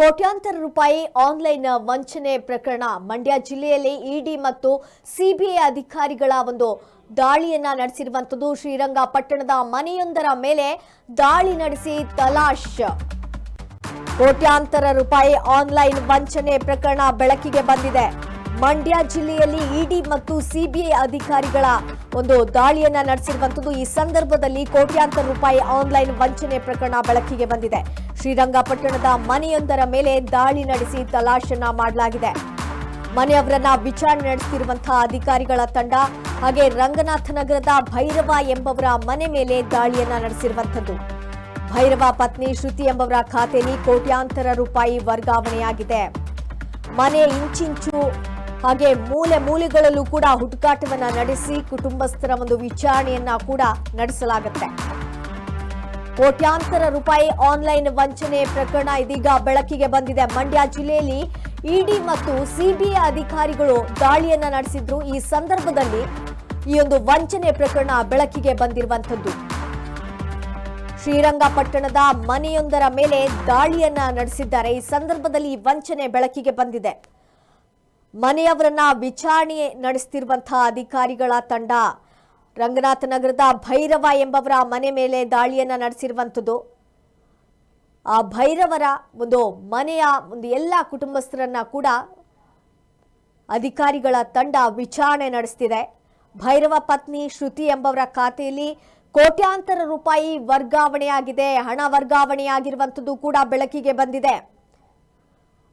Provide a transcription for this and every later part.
ಕೋಟ್ಯಾಂತರ ರೂಪಾಯಿ ಆನ್ಲೈನ್ ವಂಚನೆ ಪ್ರಕರಣ. ಮಂಡ್ಯ ಜಿಲ್ಲೆಯಲ್ಲಿ ಇಡಿ ಮತ್ತು ಸಿಬಿಐ ಅಧಿಕಾರಿಗಳ ಒಂದು ದಾಳಿಯನ್ನ ನಡೆಸಿರುವಂತದ್ದು ಶ್ರೀರಂಗಪಟ್ಟಣದ ಮನೆಯೊಂದರ ಮೇಲೆ ದಾಳಿ ನಡೆಸಿ ತಲಾಶ್. ಕೋಟ್ಯಾಂತರ ರೂಪಾಯಿ ಆನ್ಲೈನ್ ವಂಚನೆ ಪ್ರಕರಣ ಬೆಳಕಿಗೆ ಬಂದಿದೆ. ಮಂಡ್ಯ ಜಿಲ್ಲೆಯಲ್ಲಿ ಇಡಿ ಮತ್ತು ಸಿಬಿಐ ಅಧಿಕಾರಿಗಳ ಒಂದು ದಾಳಿಯನ್ನ ನಡೆಸಿರುವಂತದ್ದು ಈ ಸಂದರ್ಭದಲ್ಲಿ ಕೋಟ್ಯಾಂತರ ರೂಪಾಯಿ ಆನ್ಲೈನ್ ವಂಚನೆ ಪ್ರಕರಣ ಬೆಳಕಿಗೆ ಬಂದಿದೆ. ಶ್ರೀರಂಗಪಟ್ಟಣದ ಮನೆಯೊಂದರ ಮೇಲೆ ದಾಳಿ ನಡೆಸಿ ತಲಾಶನ್ನ ಮಾಡಲಾಗಿದೆ. ಮನೆಯವರನ್ನ ವಿಚಾರಣೆ ನಡೆಸುತ್ತಿರುವಂತಹ ಅಧಿಕಾರಿಗಳ ತಂಡ ಹಾಗೆ ರಂಗನಾಥ ನಗರದ ಭೈರವ ಎಂಬವರ ಮನೆ ಮೇಲೆ ದಾಳಿಯನ್ನ ನಡೆಸಿರುವಂತದ್ದು ಭೈರವ ಪತ್ನಿ ಶ್ರುತಿ ಎಂಬವರ ಖಾತೆಯಲ್ಲಿ ಕೋಟ್ಯಾಂತರ ರೂಪಾಯಿ ವರ್ಗಾವಣೆಯಾಗಿದೆ. ಮನೆ ಇಂಚಿಂಚು ಹಾಗೆ ಮೂಲೆ ಮೂಲೆಗಳಲ್ಲೂ ಕೂಡ ಹುಡುಕಾಟವನ್ನ ನಡೆಸಿ ಕುಟುಂಬಸ್ಥರ ಒಂದು ವಿಚಾರಣೆಯನ್ನ ಕೂಡ ನಡೆಸಲಾಗುತ್ತೆ. ಕೋಟ್ಯಾಂತರ ರೂಪಾಯಿ ಆನ್ಲೈನ್ ವಂಚನೆ ಪ್ರಕರಣ ಇದೀಗ ಬೆಳಕಿಗೆ ಬಂದಿದೆ. ಮಂಡ್ಯ ಜಿಲ್ಲೆಯಲ್ಲಿ ಇಡಿ ಮತ್ತು ಸಿಬಿಐ ಅಧಿಕಾರಿಗಳು ದಾಳಿಯನ್ನ ನಡೆಸಿದ್ರು. ಈ ಸಂದರ್ಭದಲ್ಲಿ ಈ ಒಂದು ವಂಚನೆ ಪ್ರಕರಣ ಬೆಳಕಿಗೆ ಬಂದಿರುವಂತದ್ದು ಶ್ರೀರಂಗಪಟ್ಟಣದ ಮನೆಯೊಂದರ ಮೇಲೆ ದಾಳಿಯನ್ನ ನಡೆಸಿದ್ದಾರೆ. ಈ ಸಂದರ್ಭದಲ್ಲಿ ವಂಚನೆ ಬೆಳಕಿಗೆ ಬಂದಿದೆ. ಮನೆಯವರನ್ನ ವಿಚಾರಣೆ ನಡೆಸ್ತಿರುವಂತಹ ಅಧಿಕಾರಿಗಳ ತಂಡ ರಂಗನಾಥ ನಗರದ ಭೈರವ ಎಂಬವರ ಮನೆ ಮೇಲೆ ದಾಳಿಯನ್ನ ನಡೆಸಿರುವಂಥದ್ದು. ಆ ಭೈರವರ ಒಂದು ಮನೆಯ ಒಂದು ಎಲ್ಲ ಕುಟುಂಬಸ್ಥರನ್ನ ಕೂಡ ಅಧಿಕಾರಿಗಳ ತಂಡ ವಿಚಾರಣೆ ನಡೆಸ್ತಿದೆ. ಭೈರವ ಪತ್ನಿ ಶ್ರುತಿ ಎಂಬವರ ಖಾತೆಯಲ್ಲಿ ಕೋಟ್ಯಾಂತರ ರೂಪಾಯಿ ವರ್ಗಾವಣೆಯಾಗಿದೆ. ಹಣ ವರ್ಗಾವಣೆಯಾಗಿರುವಂಥದ್ದು ಕೂಡ ಬೆಳಕಿಗೆ ಬಂದಿದೆ.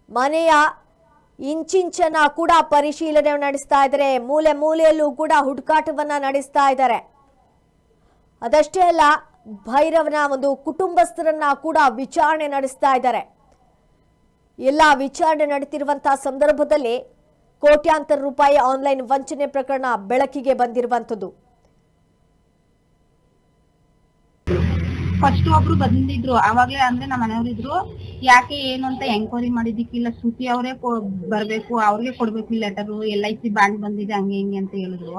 ಮನೆಯ ಇಂಚಿಂಚನ ಕೂಡ ಪರಿಶೀಲನೆ ನಡೆಸ್ತಾ ಇದ್ದಾರೆ. ಮೂಲೆ ಮೂಲೆಯಲ್ಲೂ ಕೂಡ ಹುಡುಕಾಟವನ್ನ ನಡೆಸ್ತಾ ಇದ್ದಾರೆ. ಅದಷ್ಟೇ ಅಲ್ಲ, ಭೈರವನ ಒಂದು ಕುಟುಂಬಸ್ಥರನ್ನ ಕೂಡ ವಿಚಾರಣೆ ನಡೆಸ್ತಾ ಇದ್ದಾರೆ. ಎಲ್ಲ ವಿಚಾರಣೆ ನಡೆತಿರುವಂತಹ ಸಂದರ್ಭದಲ್ಲಿ ಕೋಟ್ಯಾಂತರ ರೂಪಾಯಿ ಆನ್ಲೈನ್ ವಂಚನೆ ಪ್ರಕರಣ ಬೆಳಕಿಗೆ ಬಂದಿರುವಂಥದ್ದು. ಫಸ್ಟ್ ಒಬ್ರು ಬಂದಿದ್ರು. ಅವಾಗ್ಲೇ ಅಂದ್ರೆ ನಮ್ಮ ಮನೆಯವ್ರು ಇದ್ರು. ಯಾಕೆ ಏನು ಅಂತ ಎಂಕ್ವೈರಿ ಮಾಡಿದಿಕ್ಕಿಲ್ಲ ಶ್ರುತಿ ಅವರೇ ಬರ್ಬೇಕು, ಅವ್ರಿಗೆ ಕೊಡ್ಬೇಕು letter L I C bond ಬಂದಿದೆ, ಹಂಗೆ ಹಿಂಗೆ ಅಂತ ಹೇಳಿದ್ರು.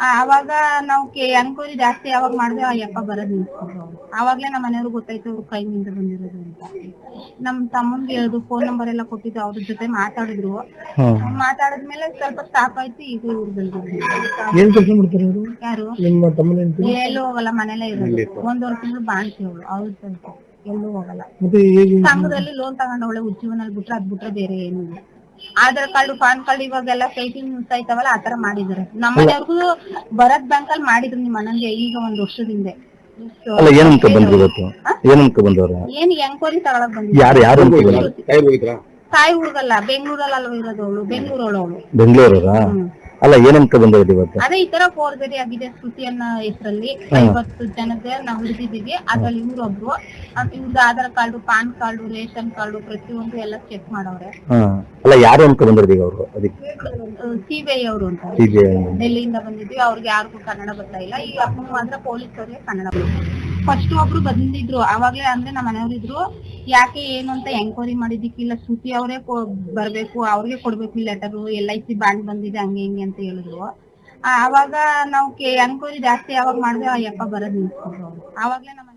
ಅವಾಗ ನಾವು ಎಂಕ್ವೈರಿ ಜಾಸ್ತಿ ಯಾವಾಗ ಮಾಡಿದ್ರೆ ಯಪ್ಪ ಬರೋದ್ ನಿಲ್ಸ್ಕೊಂಡ್ರು ಅವ್ರು. ಅವಾಗ್ಲೇ ನಮ್ಮ ಮನೆಯವ್ರಿಗೆ ಗೊತ್ತಾಯ್ತು ಅವ್ರು ಕೈಯಿಂದ ಬಂದಿರೋದು ಅಂತ. ನಮ್ ತಮ್ಮಂಗೆ ಹೇಳ್ದು ಫೋನ್ ನಂಬರ್ ಎಲ್ಲ ಕೊಟ್ಟಿದ್ದು ಅವ್ರ ಜೊತೆ ಮಾತಾಡಿದ್ರು. ಮಾತಾಡಿದ್ಮೇಲೆ ಸ್ವಲ್ಪ ಸ್ಟಾಪ್ ಆಯ್ತು ಈಗ ಇವ್ರು ಬಂದಿದ್ರು ಏನ್ ಕೆಲಸ ಮಾಡ್ತಾರೆ ಅವರು? ಯಾರು? ನಿಮ್ಮ ತಮ್ಮನ ಹೆಂಡ್ತಿ? ಎಲ್ಲೂ ಹೋಗಲ್ಲ ಮನೇಲೇ ಇರೋದು. ಒಂದೂವರೆ ತಿಂಗಳು ಬಾಣ್ತಿ ಅವಳು ಅವ್ರ ಸ್ವಲ್ಪ ಎಲ್ಲೂ ಹೋಗಲ್ಲ. ಸಂಘದಲ್ಲಿ ಲೋನ್ ತಗೊಂಡವಳೆ ಉಜ್ಜೀವನಲ್ಲಿ ಬಿಟ್ರೆ ಅದ್ ಬಿಟ್ರೆ ಬೇರೆ ಏನು ಇಲ್ಲ. ಆಧಾರ್ ಕಾರ್ಡ್ ಪಾನ್ ಕಾರ್ಡ್ ಇವಾಗೆಲ್ಲ ನ್ಯೂಸ್ ಆಯ್ತವಲ್ಲ ಆತರ ಮಾಡಿದಾರೆ ನಮ್ಮ ಮನೆಯವ್ರಿಗೂ ಭರತ್ ಬ್ಯಾಂಕ್ ಅಲ್ಲಿ ಮಾಡಿದ್ರು ನಿಮ್ಮ ಅಣ್ಣಂಗೆ ಈಗ ಒಂದ್ ವರ್ಷದಿಂದ. ಅಲ್ಲ ಏನಂತ ಬಂದ್ರು ಇವತ್ತು? ಏನಂತ ಬಂದವ್ರ? ಏನ್ ಎಂಕ್ವೈರಿ ತಗೊಳಕ್ ಬಂದ್ರು ಯಾರು ಯಾರು ಅಂತ? ತಾಯಿ ಹುಡುಗಲ್ಲ ಬೆಂಗಳೂರಲ್ಲ ಅಲ್ವ ಇರೋದು ಅವಳು ಬೆಂಗಳೂರವಳು ಅವಳು. ಬೆಂಗಳೂರವ್ರಾ? ಅಲ್ಲ ಏನಂತ ಬಂದವ್ರು ಇವತ್ತು? ಅದೇ ಈ ತರ ಫೋರ್ಜರಿ ಆಗಿದೆ ಶ್ರುತಿ ಅನ್ನೋ ಹೆಸರಲ್ಲಿ ಐವತ್ತು ಜನದ ನಾವು ಹಿಡಿದಿದ್ದೀವಿ ಅದ್ರಲ್ಲಿ ಇವ್ರೊಬ್ರು ಇವ್ರದ್ದು Aadhaar card PAN card ration card ಪ್ರತಿಯೊಂದು ಎಲ್ಲ ಚೆಕ್ ಮಾಡವ್ರೆ. ಹಾ. ಅಲ್ಲ ಯಾರು ಅಂತ ಬಂದಿರೋದು ಈಗ ಅವರು? ಅದಕ್ಕೆ ಸಿಬಿಐ ಅವರು ಅಂತ. ಸಿಬಿಐ ಡೆಲ್ಲಿಯಿಂದ ಬಂದಿದ್ವಿ ಅವ್ರಿಗೆ ಯಾರಿಗೂ ಕನ್ನಡ ಬರ್ತಾ ಇಲ್ಲ. ಈ ಅಪ್ಪ ಮಾತ್ರ ಪೊಲೀಸ್ ಅವ್ರಿಗೆ ಕನ್ನಡ ಫಸ್ಟ್ ಒಬ್ರು ಬಂದಿದ್ರು ಅವಾಗ್ಲೇ ಅಂದ್ರೆ ನಮ್ಮ ಮನೆಯವರಿದ್ರು ಯಾಕೆ ಏನು ಅಂತ ಎಂಕ್ವೈರಿ ಮಾಡಿದ್ದಕ್ಕಿಲ್ಲ ಶ್ರುತಿ ಅವರೇ ಬರ್ಬೇಕು ಅವ್ರಿಗೆ ಕೊಡ್ಬೇಕು ಈ letter L I C bank ಬಂದಿದೆ ಹಂಗೆ ಹಿಂಗೆ ಅಂತ ಹೇಳಿದ್ರು. ಆ, ಅವಾಗ ನಾವು ಎಂಕ್ವೈರಿ ಜಾಸ್ತಿ ಯಾವಾಗ ಮಾಡಿದ್ರೆ ಯಪ್ಪ ಬರೋದ್ ನಿಲ್ಸ್ಕೊಂಡ್ರು ಅವ್ರು. ಅವಾಗ್ಲೇ ನಮ್ಮ